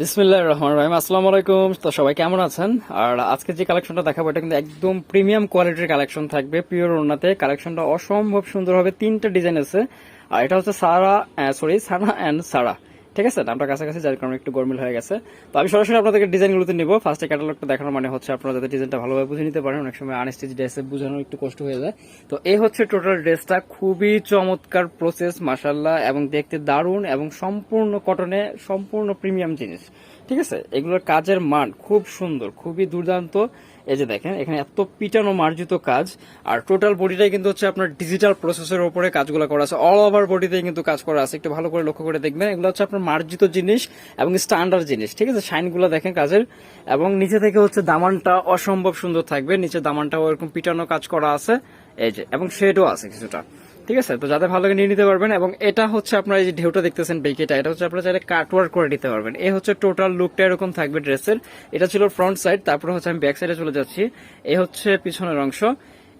বিসমিল্লাহ রহমান রহিম। আসসালামু আলাইকুম। তো সবাই কেমন আছেন? আর আজকে যে কালেকশনটা দেখাবো, এটা কিন্তু একদম প্রিমিয়াম কোয়ালিটির কালেকশন থাকবে। পিওর ওনাতে কালেকশনটা অসম্ভব সুন্দর হবে। তিনটা ডিজাইন আছে। আর এটা হচ্ছে সারা সরি সারা অ্যান্ড সারা ঠিক আছে, দামটা কাছাকাছি, যার কারণে একটু গরমিল হয়ে গেছে। তো আমি সরাসরি আপনাদেরকে ডিজাইনগুলোতে নিব। ফার্স্টে ক্যাটালগটা দেখানোর মানে হচ্ছে আপনারা যাতে ডিজাইনটা ভালোভাবে বুঝে নিতে পারেন। অনেক সময় আনস্টিচ ড্রেসে বোঝানো একটু কষ্ট হয়ে যায়। তো এই হচ্ছে টোটাল ড্রেসটা খুবই চমৎকার প্রসেস মাসাল্লাহ এবং দেখতে দারুণ এবং সম্পূর্ণ কটনে সম্পূর্ণ প্রিমিয়াম জিনিস। ঠিক আছে? এগুলোর কাজের মান খুব সুন্দর, খুবই দুর্দান্ত। এই যে দেখেন, এখানে এত পিটানো মার্জিত কাজ। আর টোটাল বডিটাই কিন্তু হচ্ছে আপনার ডিজিটাল প্রসেসের উপরে কাজগুলো করা আছে। অল ওভার বডিতে কিন্তু কাজ করা আছে। একটু ভালো করে লক্ষ্য করে দেখবেন। এগুলো হচ্ছে আপনার মার্জিত জিনিস এবং স্ট্যান্ডার্ড জিনিস। ঠিক আছে? শাইনগুলো দেখেন কাজের। এবং নিচে থেকে হচ্ছে দামানটা অসম্ভব সুন্দর থাকবে। নিচে দামানটাও এরকম পিটানো কাজ করা আছে। এই যে, এবং শেডও আছে কিছুটা। ঠিক আছে? তো যাতে ভালো করে নিয়ে নিতে পারবেন এবং এটা হচ্ছে আপনার এই যে ঢেউটা দেখতেছেন বেকিটা এটা হচ্ছে আপনারা চাইলে কাটওয়ার্ক করে নিতে পারবেন। এই হচ্ছে টোটাল লুকটা এরকম থাকবে ড্রেসের এটা ছিল ফ্রন্ট সাইড তারপরে হচ্ছে আমি ব্যাক সাইডে চলে যাচ্ছি। এ হচ্ছে পিছনের অংশ।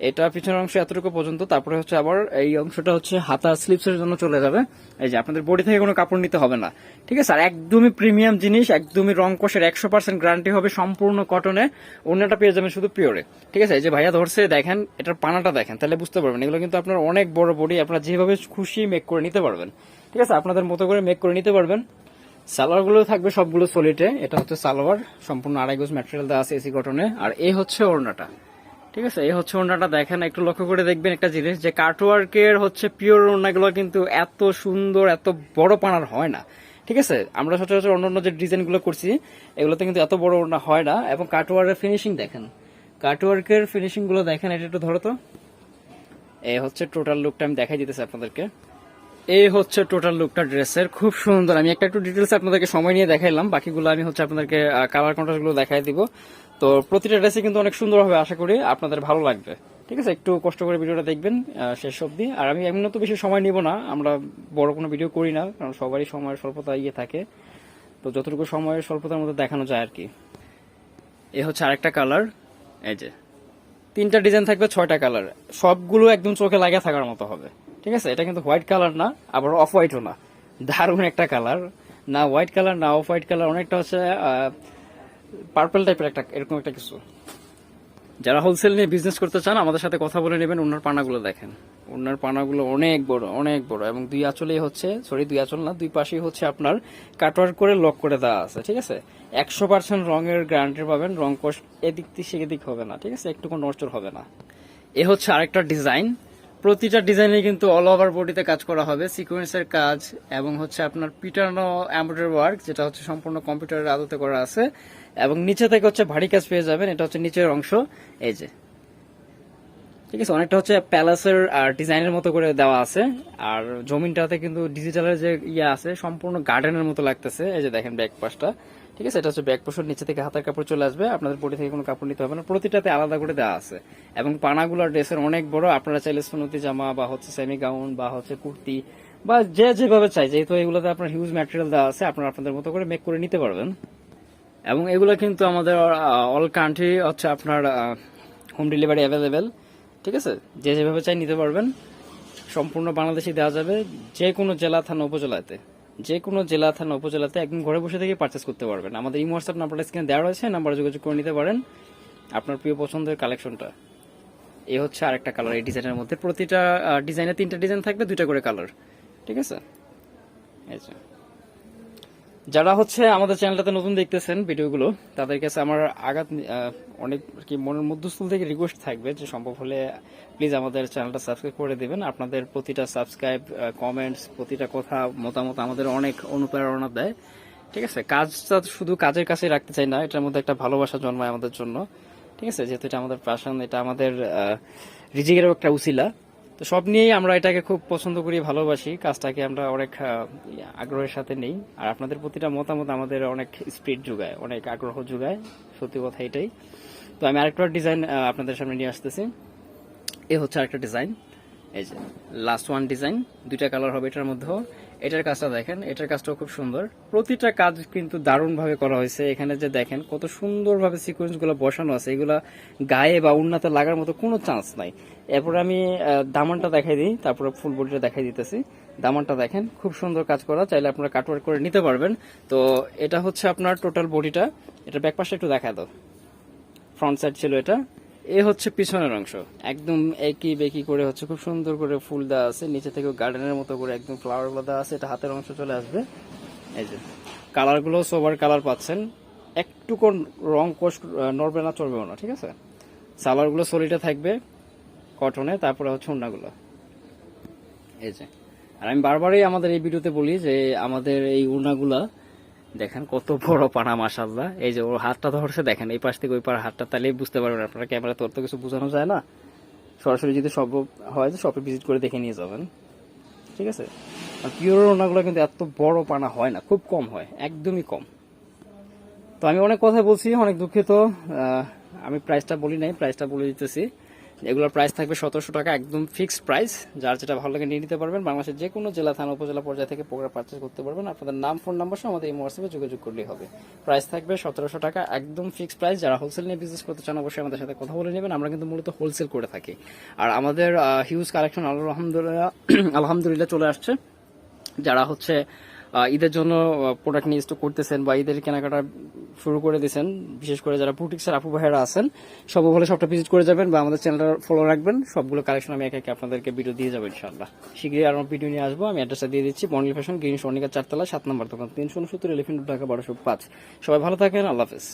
এটা পিছনের অংশ এতটুকু পর্যন্ত, তারপরে হচ্ছে আবার এই অংশটা হচ্ছে হাতা স্লিপসের জন্য চলে যাবে। এই যে আপনাদের বডি থেকে কোনো কাপড় নিতে হবে না। ঠিক আছে? আর একদমই প্রিমিয়াম জিনিস, একদমই রং কোষের একশো পার্সেন্ট গ্যারান্টি হবে সম্পূর্ণ কটনে অন্যটা পেয়ে যাবেন শুধু পিওরে ঠিক আছে? এই যে ভাইয়া ধরছে, দেখেন, এটার পানাটা দেখেন, তাহলে বুঝতে পারবেন। এগুলো কিন্তু আপনার অনেক বড় বডি আপনারা যেভাবে খুশি মেক করে নিতে পারবেন। ঠিক আছে? আপনাদের মতো করে মেক করে নিতে পারবেন। সালোয়ারগুলো থাকবে সবগুলো সলিটে এটা হচ্ছে সালোয়ার, সম্পূর্ণ আড়াই গোজ ম্যাটেরিয়াল দেওয়া আছে এসি কটনে আর এই হচ্ছে ওড়নাটা। ঠিক আছে, এই হচ্ছে ওনাটা দেখেন, একটু লক্ষ্য করে দেখবেন একটা জিনিস, যে কাটওয়ার্কের হচ্ছে পিওর ওনাগুলো কিন্তু এত সুন্দর, এত বড় পানার হয় না। ঠিক আছে, আমরা সচরাচর অন্য অন্য যে ডিজাইনগুলো করছি, এগুলোতে কিন্তু এত বড় ওনা হয় না। এবং কাটওয়ার্কের ফিনিশিং দেখেন কাটওয়ার্কের ফিনিশিংগুলো দেখেন, এটা একটু ধরো তো। এই হচ্ছে টোটাল লুকটা আমি দেখাই দিতেছি আপনাদেরকে। এই হচ্ছে টোটাল লুকটা ড্রেসের খুব সুন্দর। আমি একটা একটু ডিটেলস আপনাদেরকে সময় নিয়ে দেখাইলাম। বাকিগুলো আমি হচ্ছে আপনাদেরকে কালার কন্ট্রাস্টগুলো দেখাই দিব। তো প্রতিটা ড্রেসে কিন্তু অনেক সুন্দর হবে আশা করি। আপনাদের ভালো লাগবে। ঠিক আছে? একটু কষ্ট করে ভিডিওটা দেখবেন শেষ অবধি। আর আমি এমনি তো বেশি সময় নিব না। আমরা বড় কোনো ভিডিও করি না, কারণ সবারই সময়ের স্বল্পতা ইয়ে থাকে। তো যতটুকু সময়ের স্বল্পতার মধ্যে দেখানো যায় আর কি। এ হচ্ছে আরেকটা কালার এই যে। তিনটা ডিজাইন থাকবে ছয়টা কালার সবগুলো একদম চোখে লাগা থাকার মতো হবে। ঠিক আছে? এটা কিন্তু হোয়াইট কালার না, আবার অফ হোয়াইটও না। দারুণ একটা কালার। না হোয়াইট কালার, না অফ হোয়াইট কালার, অনেকটা হচ্ছে পার্পল টাইপের একটা, এরকম একটা কিছু। যারা হোলসেল নিয়ে বিজনেস করতে চান, আমাদের সাথে কথা বলে নেবেন, ওনার পানাগুলো দেখেন। ওনার পানাগুলো অনেক বড় অনেক বড়, এবং দুই আঁচলেই হচ্ছে সরি দুই আঁচল না, দুই পাশেই হচ্ছে আপনার কাটওয়ার করে লক করে দেওয়া আছে, ঠিক আছে? একশো পার্সেন্ট রঙের গ্যারান্টি পাবেন, রং কোষ এদিক থেকে সেদিক হবে না, ঠিক আছে? একটু কোনো নড়চড় হবে না। এ হচ্ছে আরেকটা ডিজাইন প্রতিটা ডিজাইনে কিন্তু অল ওভার বডিতে কাজ করা হবে। সিকোয়েন্সের কাজ এবং হচ্ছে আপনার পিটানো এমব্রয়ডারি ওয়ার্ক যেটা হচ্ছে সম্পূর্ণ কম্পিউটারের আদতে করা আছে। এবং নিচে থেকে হচ্ছে ভারী কাজ পেয়ে যাবেন, এটা হচ্ছে নিচের অংশ। এই যে। ঠিক আছে, অনেকটা হচ্ছে প্যালেসের আর ডিজাইনের মতো করে দেওয়া আছে। আর জমিনটাতে কিন্তু ডিজিটালের যে ইয়ে আছে, সম্পূর্ণ গার্ডেনের মতো লাগতেছে। এই যে দেখেন ব্যাক পাশটা ঠিক আছে? এটা হচ্ছে ব্যাক পোষণ, নিচে থেকে হাতের কাপড় চলে আসবে। আপনাদের বডি থেকে কোনো কাপড় নিতে হবে না। প্রতিটাতে আলাদা করে দেওয়া আছে। এবং পানাগুলো ড্রেসের অনেক বড়। আপনারা চাইলে সুনতি জামা বা হচ্ছে সেমি গাউন বা হচ্ছে কুর্তি বা যে যেভাবে চাই। যেহেতু এগুলোতে আপনার হিউজ ম্যাটেরিয়াল দেওয়া আছে, আপনারা আপনাদের মতো করে মেক করে নিতে পারবেন। এবং এগুলো কিন্তু আমাদের অল কান্ট্রি হচ্ছে আপনার হোম ডেলিভারি অ্যাভেলেবেল ঠিক আছে? যে যেভাবে চাই নিতে পারবেন। সম্পূর্ণ বাংলাদেশে দেওয়া যাবে। যে কোনো জেলা, থানা, উপজেলাতে। যে কোনো জেলা, থানা, উপজেলাতে একদম ঘরে বসে থেকে পারচেস করতে পারবেন। আমাদের এই হোয়াটসঅ্যাপ নাম্বারটা স্ক্রিনে দেওয়া রয়েছে নাম্বারে যোগাযোগ করে নিতে পারেন। আপনার প্রিয় পছন্দের কালেকশনটা এই হচ্ছে আরেকটা কালার এই ডিজাইনের মধ্যে প্রতিটা ডিজাইনে তিনটা ডিজাইন থাকবে, দুইটা করে কালার ঠিক আছে? যে। যারা হচ্ছে আমাদের চ্যানেলটাতে নতুন দেখতেছেন ভিডিওগুলো, তাদের কাছে আমার আঘাত অনেক কি মনের মধ্যস্থল থেকে রিকোয়েস্ট থাকবে যে সম্ভব হলে প্লিজ আমাদের চ্যানেলটা সাবস্ক্রাইব করে দিবেন। আপনাদের প্রতিটা সাবস্ক্রাইব কমেন্টস প্রতিটা কথা, মতামত আমাদের অনেক অনুপ্রেরণা দেয়। ঠিক আছে? কাজটা শুধু কাজের কাছে রাখতে চাই না, এটার মধ্যে একটা ভালোবাসা জন্মায় আমাদের জন্য। ঠিক আছে? যেহেতু এটা আমাদের প্যাশন এটা আমাদের রিজিকেরও একটা উসিলা। তো সব নিয়েই আমরা এটাকে খুব পছন্দ করি, ভালোবাসি। কাজটাকে আমরা অনেক আগ্রহের সাথে নেই। আর আপনাদের প্রতিটা মতামত আমাদের অনেক স্পিড যোগায়, অনেক আগ্রহ যোগায়। সত্যি কথা এটাই। তো আমি আরেকটা ডিজাইন আপনাদের সামনে নিয়ে আসতেছি। এ হচ্ছে আরেকটা ডিজাইন। এই যে লাস্ট ওয়ান ডিজাইন দুইটা কালার হবে এটার মধ্যেও। এটার কাজটা দেখেন, এটার কাজটাও খুব সুন্দর। প্রতিটা কাজ কিন্তু দারুণ ভাবে করা হয়েছে। এখানে যে দেখেন, কত সুন্দরভাবে সিকোয়েন্সগুলো বসানো আছে। এগুলা গায়ে বা উন্নাতে লাগার মতো কোনো চান্স নাই। এরপরে আমি দামানটা দেখাই দিই। তারপরে ফুল বডিটা দেখাই দিতেছি। দামানটা দেখেন, খুব সুন্দর কাজ করা। চাইলে আপনারা কাটওয়ার্ক করে নিতে পারবেন। তো এটা হচ্ছে আপনার টোটাল বডিটা এটা ব্যাক পাশে একটু দেখা দাও। ফ্রন্ট সাইড ছিল এটা। এ হচ্ছে পিছনের অংশ। একদম একই বেকি করে হচ্ছে খুব সুন্দর করে ফুল দেওয়া আছে। নিচে থেকে গার্ডেনের মতো করে একদম ফ্লাওয়ার দেওয়া আছে। এটা হাতের অংশ চলে আসবে। এই যে কালারগুলো সোবার কালার পাচ্ছেন একটুকু রং কোষ নড়বে না চলবেও না, ঠিক আছে? সালোয়ারগুলো সলিডে থাকবে কটনে তারপরে হচ্ছে ওড়নাগুলো। এই যে, আর আমি বারবারই আমাদের এই ভিডিওতে বলি যে আমাদের এই উড়নাগুলা দেখেন কত বড় পানা মাসাল্লাহ এই যে ওর হাতটা ধরছে, দেখেন, এই পাশ থেকে ওই পার হাতটা, তাহলেই বুঝতে পারবেন আপনারা ক্যামেরা তোর তো কিছু বোঝানো যায় না। সরাসরি যদি সব হয়, তো শপে ভিজিট করে দেখে নিয়ে যাবেন। ঠিক আছে? আর পিওর ওনাগুলো কিন্তু এত বড় পানা হয় না, খুব কম হয়, একদমই কম। তো আমি অনেক কথা বলছি, অনেক দুঃখিত। আমি প্রাইসটা বলি নাই প্রাইসটা বলে দিতেছি। এগুলোর প্রাইস থাকবে সতেরোশো টাকা, একদম ফিক্সড প্রাইস যার যেটা ভালো লাগে নিয়ে নিতে পারবেন। বাংলাদেশের যে কোনো জেলা, থানা, উপজেলা পর্যায়ে থেকে প্রোগ্রাম পারচেস করতে পারবেন। আপনাদের নাম ফোন নাম্বার সহ আমাদের এই হোয়াটসঅ্যাপে যোগাযোগ করলেই হবে। প্রাইস থাকবে সতেরোশো টাকা, একদম ফিক্সড প্রাইস যারা হোলসেল নিয়ে বিজনেস করতে চান, অবশ্যই আমাদের সাথে কথা বলে নেবেন। আমরা কিন্তু মূলত হোলসেল করে থাকি। আর আমাদের হিউজ কালেকশন আলহামদুলিল্লাহ আলহামদুলিল্লাহ চলে আসছে। যারা হচ্ছে ঈদের জন্য প্রোডাক্ট নিয়ে স্টক করতেছেন বা ঈদের কেনাকাটা শুরু করে দিয়েছেন, বিশেষ করে যারা বুটিক্সের আপু ভাইয়েরা আছেন, সব হলে সবটা ভিজিট করে যাবেন বা আমাদের চ্যানেলটা ফলো রাখবেন, সবগুলো কালেকশন আমি একে একে আপনাদেরকে ভিডিও দিয়ে যাব ইনশাল্লাহ শীঘ্রই আর আমার ভিডিও নিয়ে আসব, আমি অ্যাড্রেসটা দিয়ে দিচ্ছি বর্ণিল ফ্যাশন গ্রিন স্বর্ণিকা চারতলা, সাত নম্বর দোকান, তিনশো উনসত্তর এলিফেন্ট ঢাকা, বারোশো পাঁচ। সবাই ভালো থাকেন, আল্লাহ হাফেজ।